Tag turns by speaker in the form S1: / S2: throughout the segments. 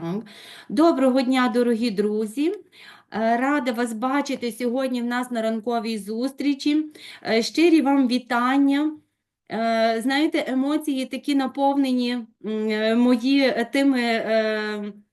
S1: Так. Доброго дня, дорогі друзі. Е, Рада вас бачити сьогодні в нас на ранковій зустрічі. Е, Щирі вам вітання. Е, Знаєте, емоції такі наповнені мої тими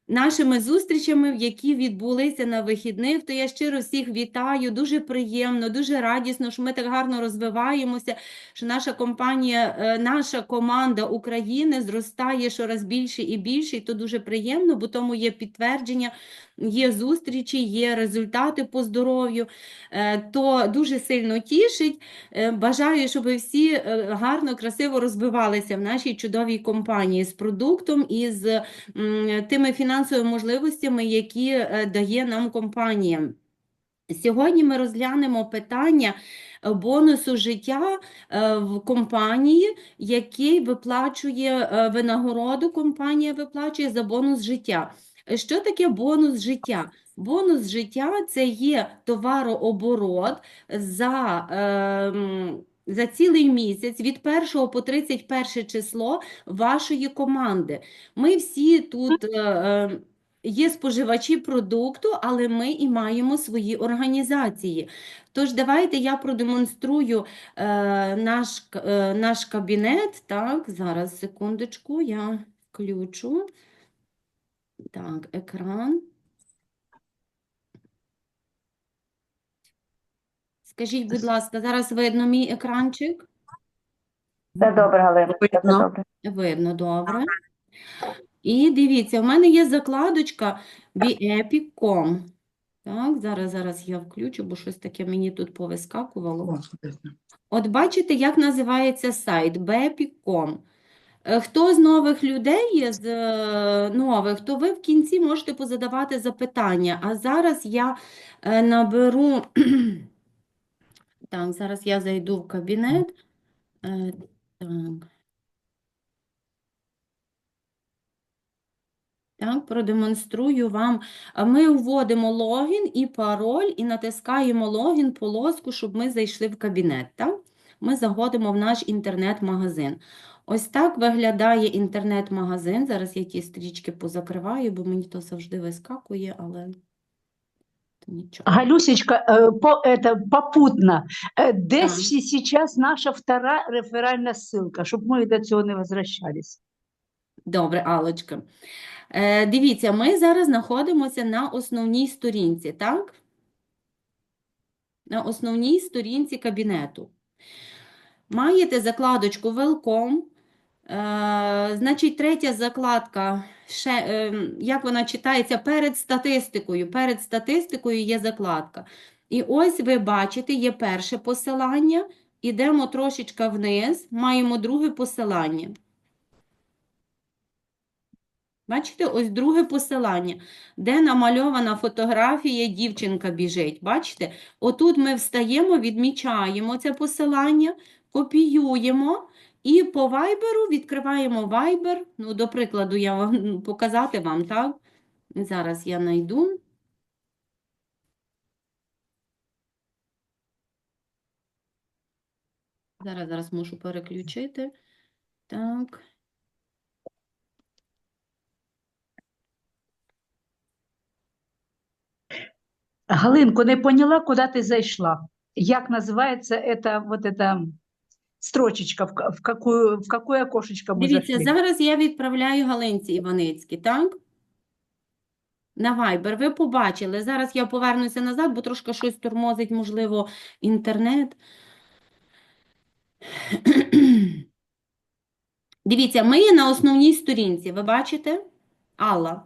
S1: нашими зустрічами, які відбулися на вихідних. То я щиро всіх вітаю. Дуже приємно, дуже радісно, що ми так гарно розвиваємося, що наша компанія, е, наша команда України зростає щораз більше і більше, і то дуже приємно, бо тому є підтвердження, є зустрічі, є результати по здоров'ю. Е, То дуже сильно тішить. Е, Бажаю, щоб всі гарно, красиво розвивалися в нашій чудовій компанії з продуктом і з тими фінансовими можливостями, які е, дає нам компанія. Сьогодні ми розглянемо питання е, бонусу життя е, в компанії, який виплачує е, винагороду, компанія виплачує за бонус життя. Е, Що таке бонус життя? Бонус життя це є товарооборот за, ем, за цілий місяць від 1 по 31 число вашої команди. Ми всі тут. е, е, Є споживачі продукту, але ми і маємо свої організації. Тож давайте я продемонструю е, наш, е, наш кабінет. Так, зараз секундочку, я включу. Так, екран. Скажіть, будь ласка, зараз видно мій екранчик?
S2: Все добре, Галина, все
S3: Видно.
S2: добре.
S1: Видно, добре. І дивіться, в мене є закладочка BeEpic.com. Так, зараз, зараз я включу, бо щось таке мені тут повискакувало. От бачите, як називається сайт beepic.com. Е, Хто з нових людей є з е, нових, то ви в кінці можете позадавати запитання. А зараз я е, наберу. Так, зараз я зайду в кабінет. Е, Так. Так, продемонструю вам. Ми вводимо логін і пароль і натискаємо логін полоску, щоб ми зайшли в кабінет. Так? Ми заходимо в наш інтернет-магазин. Ось так виглядає інтернет-магазин. Зараз я ті стрічки позакриваю, бо мені то завжди вискакує, але то нічого.
S3: Галюсечка, э, по, это попутно. Э, Де
S1: Так.
S3: ще сейчас наша втора реферальна ссылка, щоб ми до цього не возвращались?
S1: Добре, Алочка. Е, дивіться, ми зараз знаходимося на основній сторінці, так? На основній сторінці кабінету. Маєте закладочку Welcome. Е, значить, третя закладка, ще, е, як вона читається, перед статистикою. Перед статистикою є закладка. І ось ви бачите, є перше посилання. Ідемо трошечки вниз, маємо друге посилання. Бачите, ось друге посилання, де намальована фотографія, дівчинка біжить. Бачите? Отут ми встаємо, відмічаємо це посилання, копіюємо і по Viber відкриваємо Viber. Ну, до прикладу, я вам показати вам, так? Зараз я знайду. Зараз, зараз мушу переключити. Так.
S3: Галинко, не поняла, куди ти зайшла? Як називається эта, вот эта строчечка, в, в, какую, в какое окошечко ми
S1: Дивіться,
S3: зайшли?
S1: зараз я відправляю Галинці Іваницькій, так? На Viber. Ви побачили. Зараз я повернуся назад, бо трошки щось тормозить, можливо, інтернет. Дивіться, ми є на основній сторінці. Ви бачите? Алла.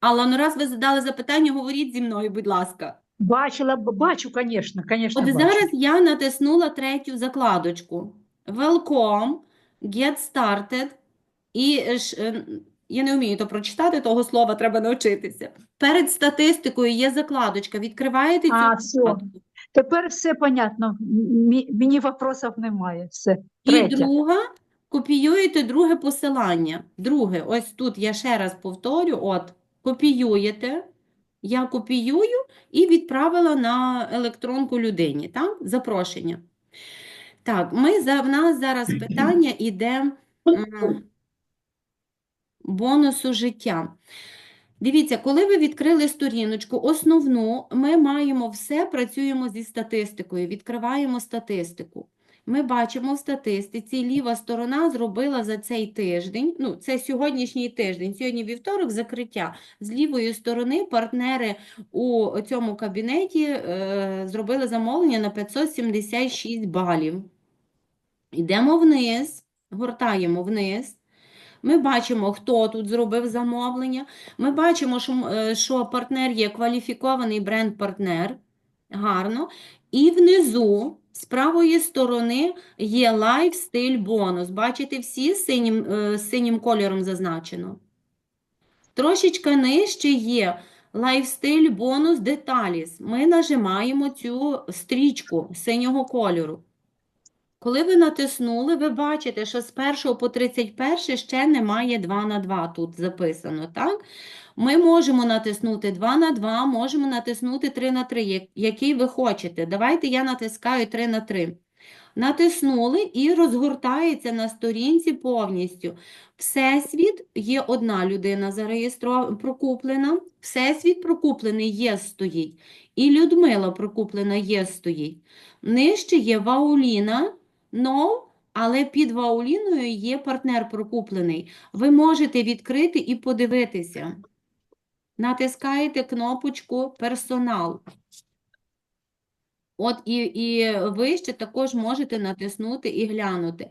S1: Алла, ну раз ви задали запитання, говоріть зі мною, будь ласка.
S3: Бачила, бачу, конечно, конечно,
S1: От
S3: бачу.
S1: зараз я натиснула третю закладочку. Welcome, Get Started. І е, е, я не вмію то прочитати, того слова треба навчитися. Перед статистикою є закладочка. Відкриваєте цю
S3: А, все. Тепер все понятно. Мені вопросів немає. Все.
S1: І друга, копіюєте друге посилання. Друге, ось тут я ще раз повторю, от, копіюєте, я копіюю і відправила на електронку людині, так? Запрошення. Так, ми, за, в нас зараз питання іде, бонусу життя. Дивіться, коли ви відкрили сторіночку, основну, ми маємо все, працюємо зі статистикою, відкриваємо статистику. Ми бачимо в статистиці, ліва сторона зробила за цей тиждень, ну, це сьогоднішній тиждень, сьогодні вівторок, закриття. З лівої сторони партнери у цьому кабінеті е, зробили замовлення на 576 балів. Йдемо вниз, гортаємо вниз. Ми бачимо, хто тут зробив замовлення. Ми бачимо, е, що партнер є кваліфікований бренд-партнер. Гарно. І внизу, з правої сторони, є лайфстиль бонус. Бачите, всі синім, е, синім кольором зазначено. Трошечки нижче є лайфстиль бонус деталіс. Ми нажимаємо цю стрічку синього кольору. Коли ви натиснули, ви бачите, що з 1 по 31 ще немає 2 на 2 тут записано, так? Ми можемо натиснути 2 на 2, можемо натиснути 3 на 3, який ви хочете. Давайте я натискаю 3 на 3. Натиснули і розгортається на сторінці повністю. Всесвіт є одна людина зареєстрована, прокуплена. Всесвіт прокуплений є стоїть. І Людмила прокуплена є стоїть. Нижче є Вауліна, no, але під Вауліною є партнер прокуплений. Ви можете відкрити і подивитися. Натискаєте кнопочку Персонал. От і, і ви ще також можете натиснути і глянути.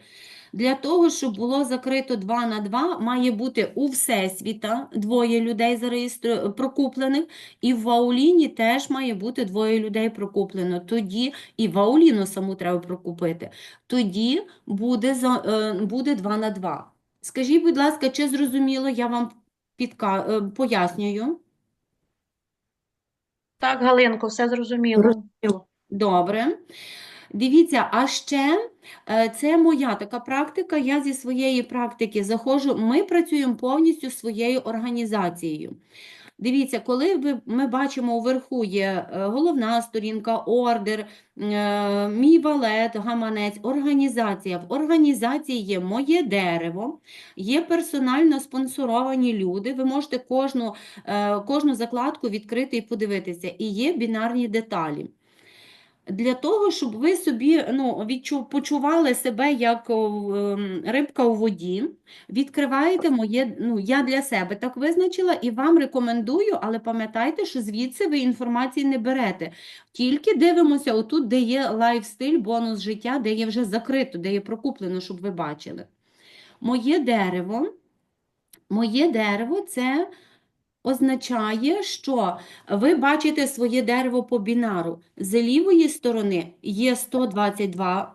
S1: Для того, щоб було закрито 2 на 2, має бути у Всесвіта двоє людей зареєстру... прокуплених, і в Вауліні теж має бути двоє людей прокуплено. Тоді і Вауліну саму треба прокупити. Тоді буде, е, буде 2 на 2. Скажіть, будь ласка, чи зрозуміло, я вам підка... е, пояснюю?
S4: Так, Галинко, все зрозуміло.
S1: Добре. Дивіться, а ще е, це моя така практика. Я зі своєї практики заходжу. Ми працюємо повністю своєю організацією. Дивіться, коли ми бачимо уверху є е, головна сторінка, ордер, е, мій валет, гаманець, організація. В організації є моє дерево, є персонально спонсоровані люди. Ви можете кожну, е, кожну закладку відкрити і подивитися. І є бінарні деталі. Для того, щоб ви собі ну, відчу, почували себе як ем, рибка у воді, відкриваєте моє, ну, я для себе так визначила і вам рекомендую, але пам'ятайте, що звідси ви інформації не берете. Тільки дивимося отут, де є лайфстиль, бонус життя, де є вже закрито, де є прокуплено, щоб ви бачили. Моє дерево, моє дерево це означає, що ви бачите своє дерево по бінару. З лівої сторони є 122 е,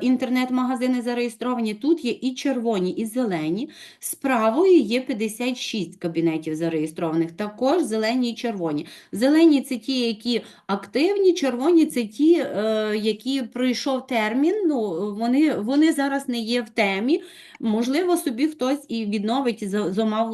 S1: інтернет-магазини зареєстровані, тут є і червоні, і зелені. З правої є 56 кабінетів зареєстрованих, також зелені і червоні. Зелені це ті, які активні, червоні це ті, е, які пройшов термін, ну, вони, вони зараз не є в темі. Можливо, собі хтось і відновить,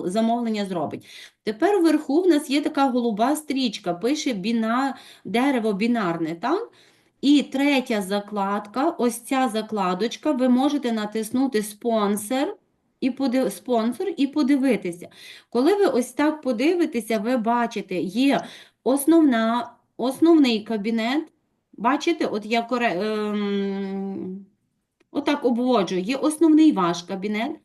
S1: замовлення зробить. Тепер вверху в нас є така голуба стрічка, пише біна, дерево бінарне, так? І третя закладка, ось ця закладочка, ви можете натиснути спонсор і, подив... спонсор і подивитися. Коли ви ось так подивитеся, ви бачите, є основна, основний кабінет. Бачите, от я коре... ем... отак обводжу, є основний ваш кабінет.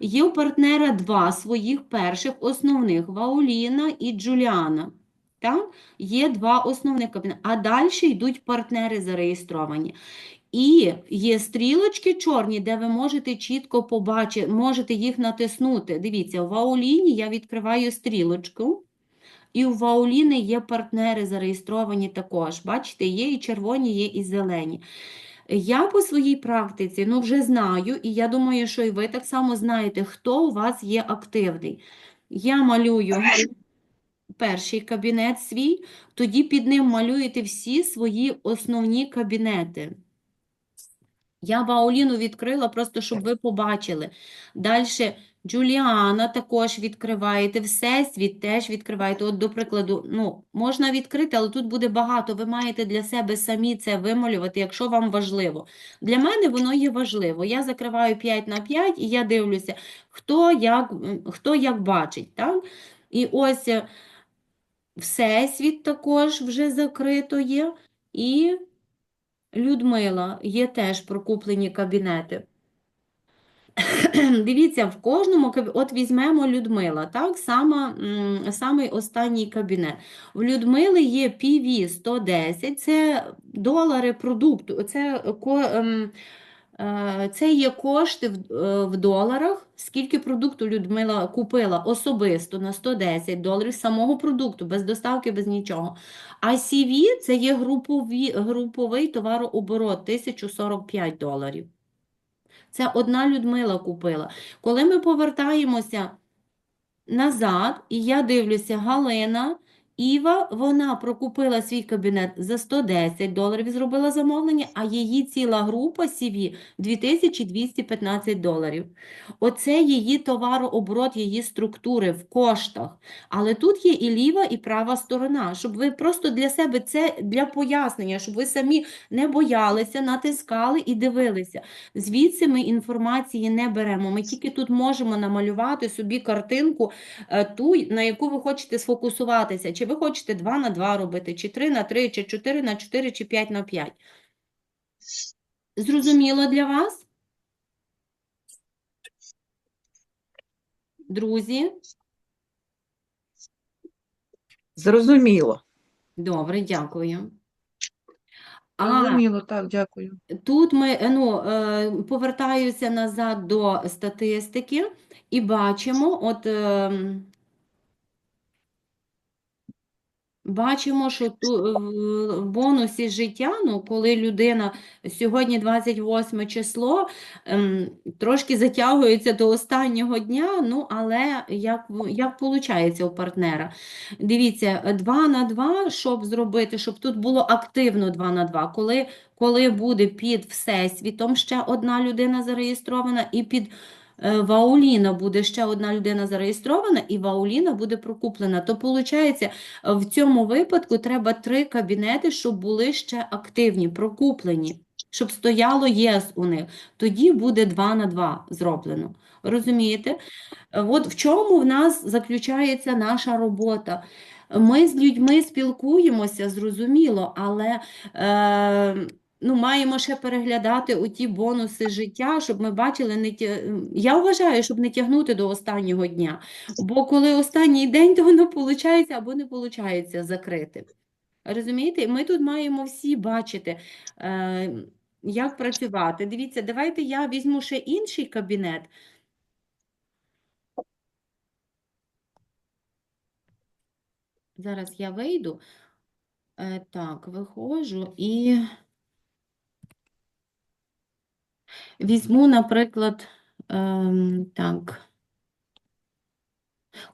S1: Є у партнера два своїх перших основних Вауліна і Джуліана. Так? Є два основних кабінети. А далі йдуть партнери зареєстровані. І є стрілочки чорні, де ви можете чітко побачити, можете їх натиснути. Дивіться, у Вауліні я відкриваю стрілочку. І у Вауліни є партнери зареєстровані також. Бачите, є і червоні, є і зелені. Я по своїй практиці ну, вже знаю, і я думаю, що і ви так само знаєте, хто у вас є активний. Я малюю перший кабінет свій, тоді під ним малюєте всі свої основні кабінети. Я Ваоліну відкрила просто, щоб ви побачили. Далі Джуліана також відкриваєте, Всесвіт теж відкриваєте. От, до прикладу, ну, можна відкрити, але тут буде багато. Ви маєте для себе самі це вималювати, якщо вам важливо. Для мене воно є важливо. Я закриваю 5 на 5 і я дивлюся, хто як, хто як бачить. Так? І ось е, Всесвіт також вже закрито є. І Людмила, є теж прокуплені кабінети. Дивіться, в кожному от візьмемо Людмила, так, сама, самий останній кабінет. В Людмили є PV 110, це долари продукту, це, ко- ем, це є кошти в, е, доларах, скільки продукту Людмила купила особисто на 110 доларів самого продукту, без доставки, без нічого. А CV – це є групові, груповий товарооборот 1045 доларів. Це одна Людмила купила. Коли ми повертаємося назад, і я дивлюся, Галина, Іва, вона прокупила свій кабінет за 110 доларів, зробила замовлення, а її ціла група CV 2215 доларів. Оце її товарооборот, її структури в коштах. Але тут є і ліва, і права сторона, щоб ви просто для себе це для пояснення, щоб ви самі не боялися, натискали і дивилися. Звідси ми інформації не беремо. Ми тільки тут можемо намалювати собі картинку, е, ту, на яку ви хочете сфокусуватися. Чи ви хочете 2 на 2 робити, чи 3 на 3, чи 4 на 4, чи 5 на 5. Зрозуміло для вас? Друзі?
S5: Зрозуміло.
S1: Добре, дякую. А
S5: Зрозуміло, так, дякую.
S1: тут ми е, ну, е, повертаюся назад до статистики і бачимо, от ем, Бачимо, що ту, в в бонусі життя, ну, коли людина сьогодні 28 число, ем, трошки затягується до останнього дня, ну, але як, як виходить у партнера. Дивіться, 2 на 2, щоб зробити, щоб тут було активно 2 на 2, коли, коли буде під Всесвітом ще одна людина зареєстрована, і під е, Вауліна буде ще одна людина зареєстрована, і Вауліна буде прокуплена. То, виходить, в цьому випадку треба три кабінети, щоб були ще активні, прокуплені, щоб стояло єс у них. Тоді буде 2 на 2 зроблено. Розумієте? От в чому в нас заключається наша робота. Ми з людьми спілкуємося, зрозуміло, але е, ну, маємо ще переглядати оті бонуси життя, щоб ми бачили, не тя... я вважаю, щоб не тягнути до останнього дня. Бо коли останній день, то воно виходить або не виходить закрити. Розумієте? Ми тут маємо всі бачити, е, як працювати. Дивіться, давайте я візьму ще інший кабінет. Зараз я вийду. Е, так, виходжу і візьму, наприклад, ем, так.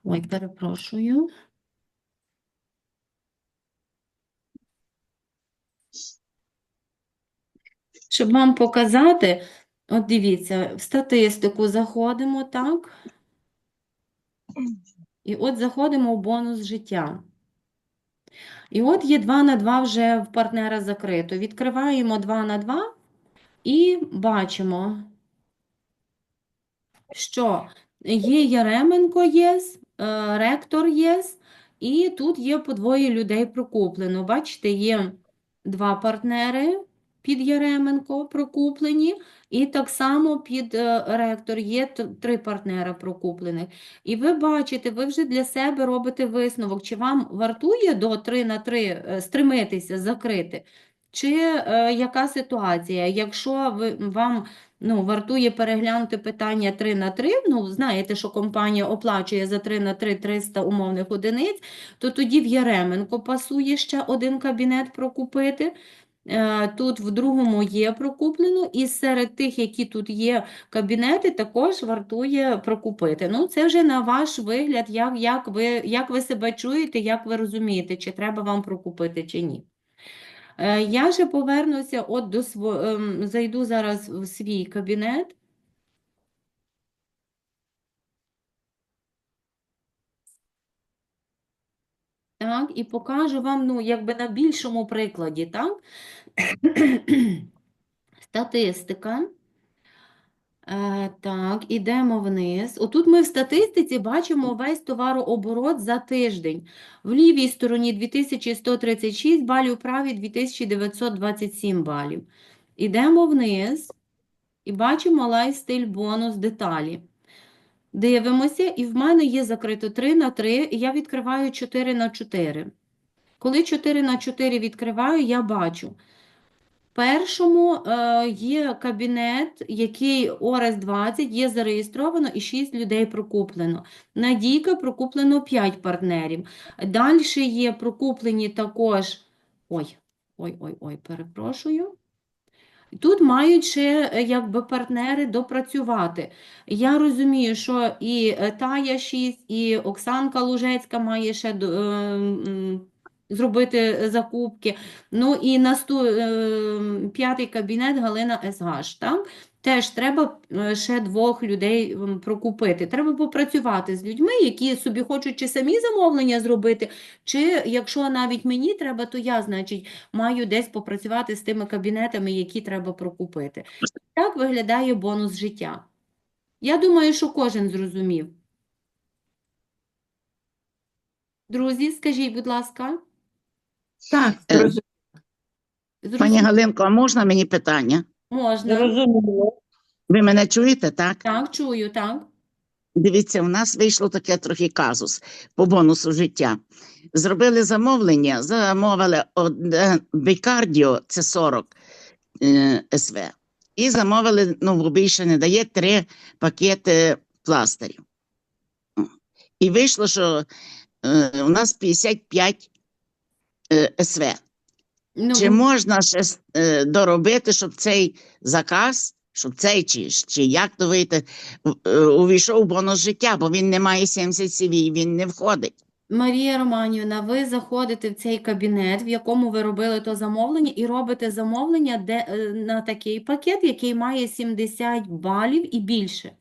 S1: Ой, перепрошую. Щоб вам показати, от дивіться, в статистику заходимо, так? І от заходимо в бонус життя. І от є 2 на 2 вже в партнера закрито. Відкриваємо 2 на 2 і бачимо, що є Яременко єс, е, ректор єс, і тут є по двоє людей прокуплено. Бачите, є два партнери під Яременко прокуплені, і так само під е, ректор є три партнера прокуплених. І ви бачите, ви вже для себе робите висновок, чи вам вартує до 3 на 3 е, стремитися закрити, чи е, яка ситуація? Якщо ви, вам ну, вартує переглянути питання 3 на 3, ну, знаєте, що компанія оплачує за 3 на 3 300 умовних одиниць, то тоді в Яременко пасує ще один кабінет прокупити. Е, Тут в другому є прокуплено, і серед тих, які тут є кабінети, також вартує прокупити. Ну, це вже на ваш вигляд, як, як ви, як ви себе чуєте, як ви розумієте, чи треба вам прокупити, чи ні. Е, я же повернуся от до сво... Ем, зайду зараз в свій кабінет. Так, І покажу вам, ну, якби на більшому прикладі, так? Статистика. Е, так, ідемо вниз. Отут ми в статистиці бачимо весь товарооборот за тиждень. В лівій стороні 2136 балів, в правій 2927 балів. Ідемо вниз і бачимо лайфстиль бонус деталі. Дивимося, і в мене є закрито 3 на 3, і я відкриваю 4 на 4. Коли 4 на 4 відкриваю, я бачу. Першому е, є кабінет, який ОРС 20, є зареєстровано і 6 людей прокуплено. Надійка прокуплено 5 партнерів. Далі є прокуплені також. Ой, ой, ой, ой, перепрошую. Тут мають ще е, якби партнери допрацювати. Я розумію, що і е, Тая 6, і Оксанка Лужецька має ще зробити закупки. Ну і насту, е, п'ятий кабінет Галина СГАШ. Так? Теж треба е, ще двох людей прокупити. Треба попрацювати з людьми, які собі хочуть чи самі замовлення зробити, чи якщо навіть мені треба, то я, значить, маю десь попрацювати з тими кабінетами, які треба прокупити. Так виглядає бонус життя. Я думаю, що кожен зрозумів. Друзі, скажіть, будь ласка,
S5: Так,
S6: Е,
S5: зрозуміло.
S6: Пані? Галинко, а можна мені питання?
S1: Можна.
S6: Ви мене чуєте, так?
S1: Так, чую, так.
S6: Дивіться, у нас вийшло таке трохи казус по бонусу життя. Зробили замовлення, замовили одне бікардіо, це 40 е, СВ, і замовили, ну, більше не дає, три пакети пластирів. І вийшло, що е, у нас 55 е, СВ.
S1: Ну,
S6: Чи можна ще е, доробити, щоб цей заказ, щоб цей чи, чи як то вийти, е, увійшов в бонус життя, бо він не має 70 CV, він не входить.
S1: Марія Романівна, ви заходите в цей кабінет, в якому ви робили то замовлення, і робите замовлення де, е, на такий пакет, який має 70 балів і більше.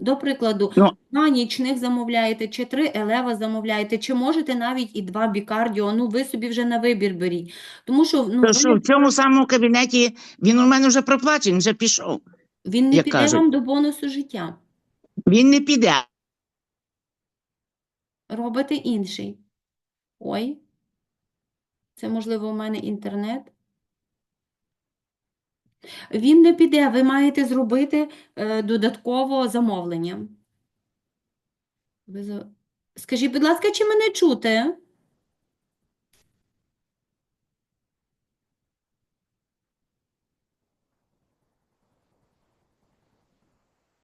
S1: До прикладу,
S6: Ну.
S1: два нічних замовляєте, чи три елева замовляєте, чи можете навіть і два бікардіо, ну ви собі вже на вибір беріть. Тому що ну,
S6: що
S1: не-
S6: в цьому самому кабінеті він у мене вже проплачений, вже пішов.
S1: він не
S6: як
S1: піде
S6: кажуть.
S1: вам до бонусу життя.
S6: Він не піде.
S1: Робите інший. Ой, це можливо у мене інтернет. Він не піде, ви маєте зробити е, додатково замовлення. Скажіть, будь ласка, чи мене чути?